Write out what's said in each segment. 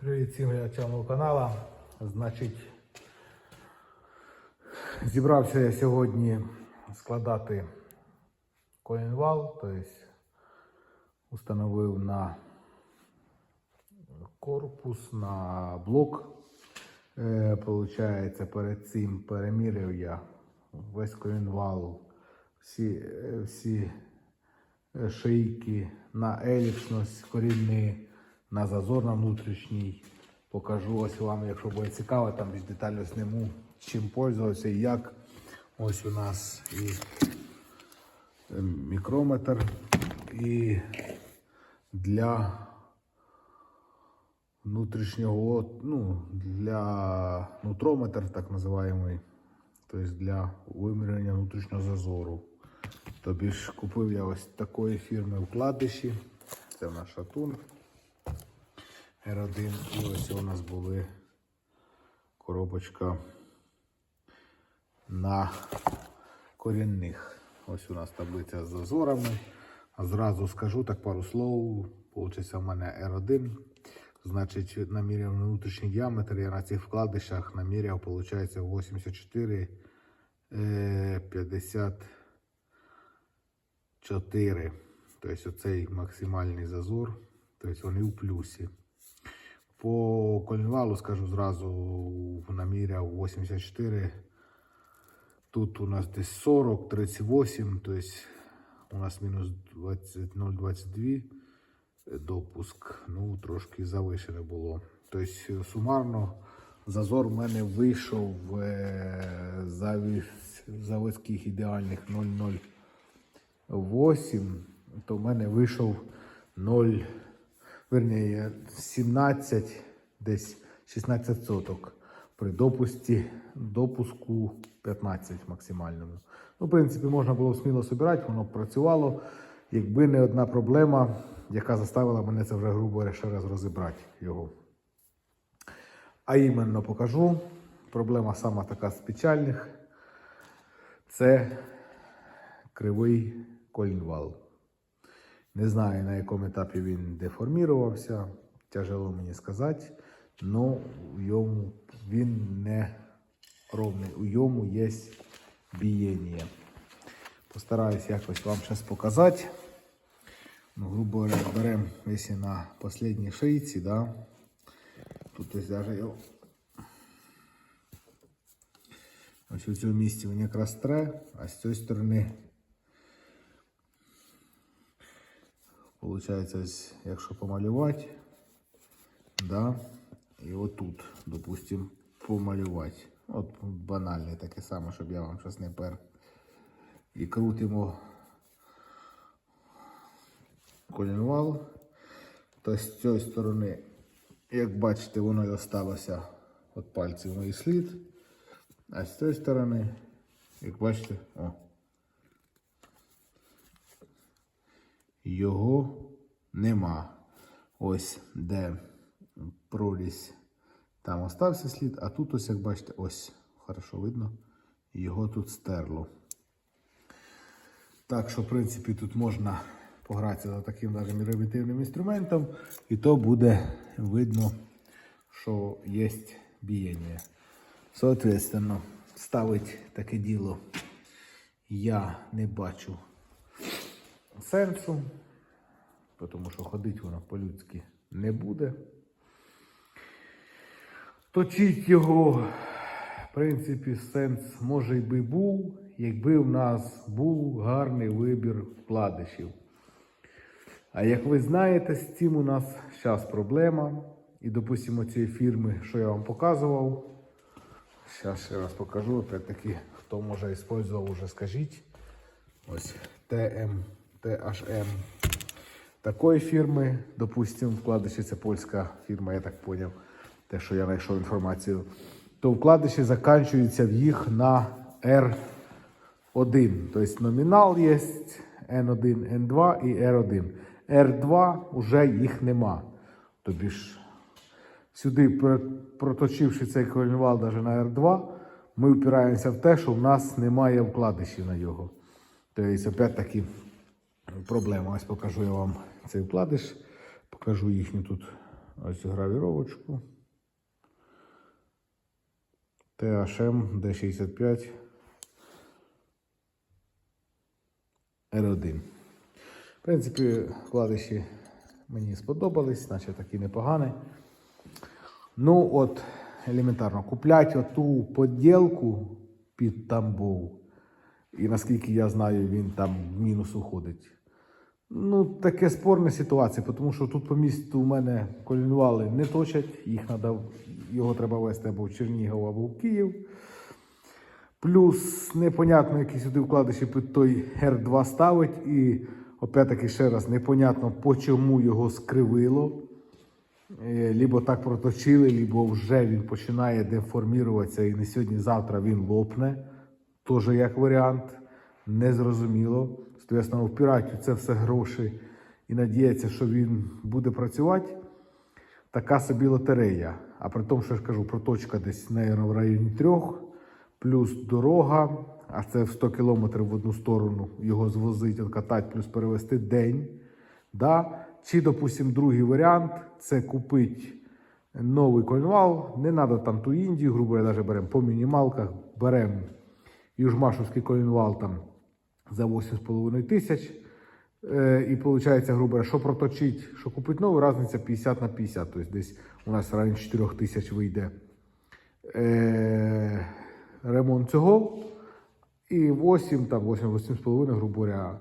Привіт всім глядачам каналу. Значить, зібрався я сьогодні складати коінвал, тобто установив на корпус, на блок. Е, Получається, перед цим переміряв я весь коінвал, всі, е, всі е, шийки на еліпсність, корінний, на зазор на внутрішній. Покажу ось вам, якщо буде цікаво, там більш детально сниму, чим пользувався і як. Ось у нас і е, мікрометр, і для внутрішнього, ну, для нутрометр, так називаємий, тобто для вимірювання внутрішнього зазору. Тобі ж купив я ось такої фірми вкладиші. Це в нас шатун R1. І ось у нас були коробочка на корінних. Ось у нас таблиця з зазорами. Зразу скажу так пару слов. Получиться в мене R1. Значить, наміряв внутрішній діаметр. Я на цих вкладишах наміряв, виходить, 84, е, 54. Тобто оцей максимальний зазор. Тобто вони у плюсі. По колінвалу, скажу зразу, наміряв 84. Тут у нас десь 40, 38, тобто у нас мінус 0,22 допуск. Ну, трошки завишене було. Тобто сумарно зазор в мене вийшов е, заводських ідеальних 0,08, то в мене вийшов 0, верніше 17, десь 16 соток при допусті, допуску 15 максимальному. Ну, в принципі, можна було сміло собирати, воно працювало, якби не одна проблема, яка заставила мене це вже, грубо ще раз розібрати його. А іменно покажу. Проблема сама така з печальних. Це кривий колінвал. Не знаю, на якому етапі він деформірувався. Тяжело мені сказати. але в йому він не ровний. У йому є бієння. Постараюсь якось вам зараз показати. Ну, грубо говоря, беремо, якщо на останній шийці, да, тут ось даже ось у цьому місці він якраз тре, а з цієї сторони Получається, ось, якщо помалювати, да, і отут, допустим, помалювати. От банальне таке саме, щоб я вам щось не пер. І крутимо колінвал. То з цієї сторони, як бачите, воно і осталося від пальців мої слід. А з цієї сторони, як бачите, о. Його нема. Ось де прорізь, там остався слід, а тут ось, як бачите, ось, хорошо видно, його тут стерло. Так що, в принципі, тут можна погратися за таким навіть міровітивним інструментом, і то буде видно, що є бієння. Соответственно, ставить таке діло я не бачу сенсу, тому що ходити воно по-людськи не буде. Точить його, в принципі, сенс може й би був, якби в нас був гарний вибір вкладишів. А як ви знаєте, з цим у нас зараз проблема. І, допустимо, цієї фірми, що я вам показував. Зараз ще раз покажу. Опять-таки, хто може використовував, уже скажіть. Ось TM, THM. Такої фірми, допустимо, вкладиші, це польська фірма, я так зрозумів, те, що я знайшов інформацію, то вкладиші закінчуються в їх на R1. Тобто номінал є N1, N2 і R1. R2 вже їх нема. Тобі ж сюди, проточивши цей колінвал навіть на R2, ми впираємося в те, що в нас немає вкладишів на його. Тобто, опять-таки, проблема. Ось покажу я вам цей вкладиш, покажу їхню тут ось гравіровочку. THM D65 R1. В принципі, вкладиші мені сподобались, наче такі непогані. Ну, от, елементарно, куплять оту поділку під Тамбов. І наскільки я знаю, він там в мінус уходить. Ну, таке спорна ситуація, тому що тут по місту у мене колінвали не точать, їх надо, його треба вести або в Чернігів, або в Київ. Плюс непонятно, які сюди вкладиші під той R2 ставить. І опять-таки ще раз, непонятно, по чому його скривило. Е, Лібо так проточили, лібо вже він починає деформіруватися і не сьогодні-завтра він лопне. Теж як варіант. Незрозуміло. Соответственно, впирають у це все гроші і надіється, що він буде працювати. Така собі лотерея. А при тому, що я ж кажу, проточка десь, наверное, в районі трьох, плюс дорога, а це в 100 кілометрів в одну сторону його звозить, откатати, плюс перевести день. Да? Чи, допустим, другий варіант це купити новий коленвал. Не треба там ту Індію, грубо говоря, навіть беремо по мінімалках, беремо Южмашевський коленвал там за 8,5 тисяч. І виходить, грубо що проточить, що купити новий, різниця 50 на 50. Тобто десь у нас в районі 4 тисяч вийде е, ремонт цього. І 8, там 8, 8,5, грубо говоря,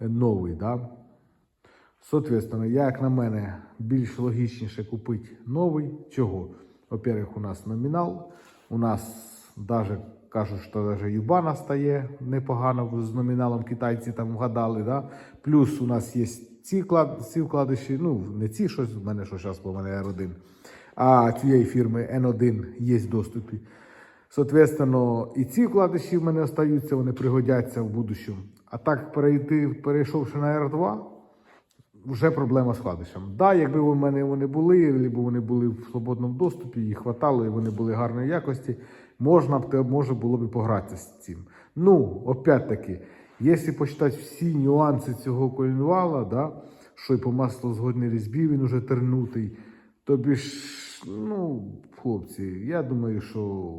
новий. Да? Соответственно, як на мене, більш логічніше купити новий. Чого? Во-первых, у нас номінал. У нас даже кажуть, що даже Юбана стає непогано з номіналом китайці там вгадали. Да? Плюс у нас є ці, клад, ці вкладиші, ну не ці щось, в мене що зараз по мене R1, а цієї фірми N1 є в доступі. Соответственно, і ці вкладиші в мене остаються, вони пригодяться в будущому. А так перейти, перейшовши на R2, вже проблема з вкладишем. Да, якби у мене вони були, або вони були в свободному доступі, їх хватало, і вони були гарної якості, можна б може було б і погратися з цим. Ну, опять-таки, якщо почитати всі нюанси цього колінвала, да, що й по маслозгодній різьбі він уже тернутий, тобі ж, ну, хлопці, я думаю, що,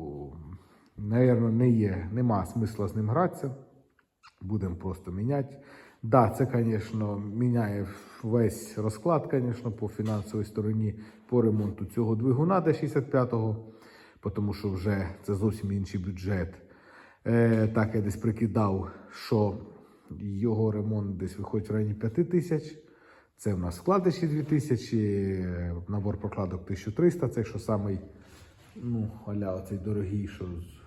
напевно, не є, нема смисла з ним гратися. Будемо просто міняти. Да, це, звісно, міняє весь розклад, звісно, по фінансовій стороні по ремонту цього двигуна D65, тому що вже це зовсім інший бюджет. Е, так, я десь прикидав, що його ремонт десь виходить в районі 5 тисяч. Це в нас вкладиші 2 тисячі, набор прокладок 1300, це що самий, ну, аля оцей дорогий, що з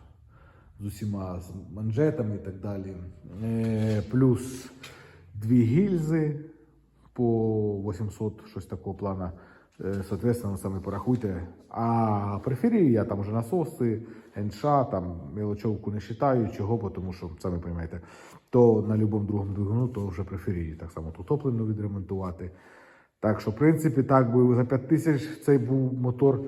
з усіма з манжетами і так далі. Е, плюс дві гільзи по 800, щось такого плана. Е, соответственно, самі порахуйте. А периферії я там вже насоси, НШ, там мелочовку не вважаю, чого, тому що, самі розумієте, то на будь-якому другому двигуну, то вже периферії. Так само тут топливно відремонтувати. Так що, в принципі, так би за 5 тисяч цей був мотор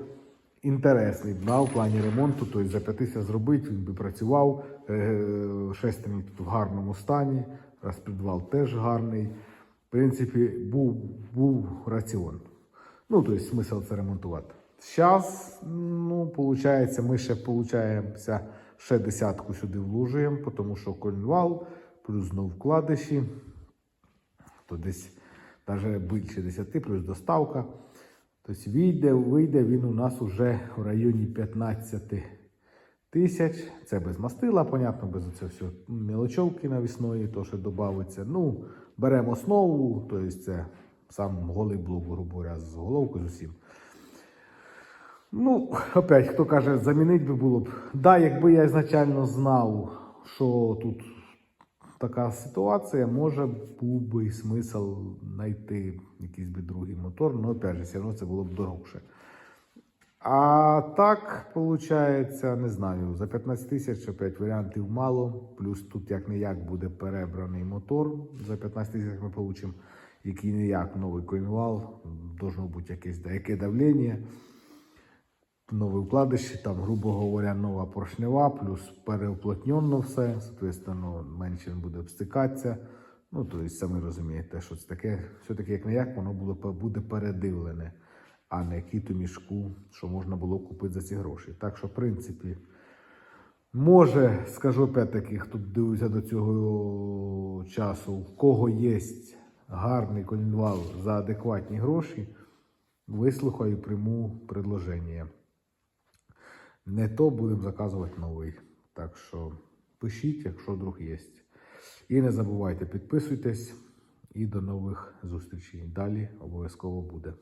інтересний да, в плані ремонту. Тобто за 5 тисяч зробити, він би працював. Е, Шестерні тут в гарному стані, розпідвал теж гарний. В принципі, був, був раціон. Ну, тобто, смисл це ремонтувати. Зараз, ну, виходить, ми ще получаємося, ще десятку сюди влужуємо, тому що колінвал, плюс знов вкладиші, то десь навіть більше 10, плюс доставка. Тобто вийде, вийде він у нас уже в районі 15 тисяч. Це без мастила, понятно, без оце все мілочовки навісної, то що додається. Ну, беремо основу, тобто це сам голий блок, грубо говоря, з головкою з усім. Ну, опять, хто каже, замінити би було б. Да, якби я ізначально знав, що тут така ситуація, може був би і смисл знайти якийсь би другий мотор, але опять же, все одно це було б дорогше. А так, виходить, не знаю, за 15 тисяч опять варіантів мало. Плюс тут як не як буде перебраний мотор. За 15 тисяч ми получимо який не як новий коінвал, должно бути якесь да, яке давлення нові вкладиші, там, грубо говоря, нова поршнева, плюс переуплотнено все, соответственно, менше буде обстикатися. Ну, тобто, самі розумієте, що це таке, все-таки як не як, воно було, буде передивлене. а не кіт у мішку, що можна було купити за ці гроші. Так що, в принципі, може, скажу опять-таки, хто дивився до цього часу, в кого є гарний колінвал за адекватні гроші, вислухаю, і прийму предложення. Не то будемо заказувати новий. Так що пишіть, якщо вдруг є. І не забувайте, підписуйтесь і до нових зустрічей. Далі обов'язково буде.